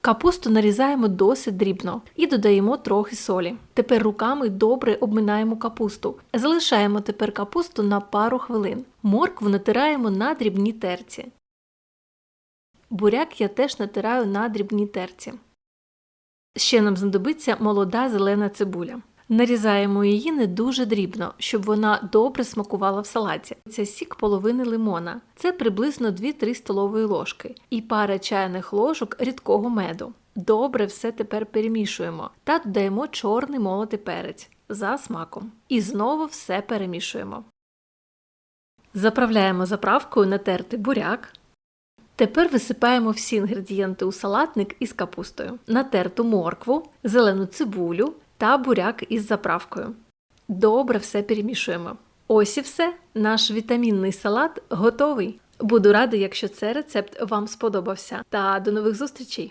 Капусту нарізаємо досить дрібно і додаємо трохи солі. Тепер руками добре обминаємо капусту. Залишаємо тепер капусту на пару хвилин. Моркву натираємо на дрібній терці. Буряк я теж натираю на дрібній терці. Ще нам знадобиться молода зелена цибуля. Нарізаємо її не дуже дрібно, щоб вона добре смакувала в салаті. Це сік половини лимона. Це приблизно 2-3 столової ложки і пара чайних ложок рідкого меду. Добре все тепер перемішуємо та додаємо чорний молотий перець за смаком. І знову все перемішуємо. Заправляємо заправкою натертий буряк. Тепер висипаємо всі інгредієнти у салатник із капустою, натерту моркву, зелену цибулю та буряк із заправкою. Добре все перемішуємо. Ось і все. Наш вітамінний салат готовий. Буду рада, якщо цей рецепт вам сподобався. Та до нових зустрічей!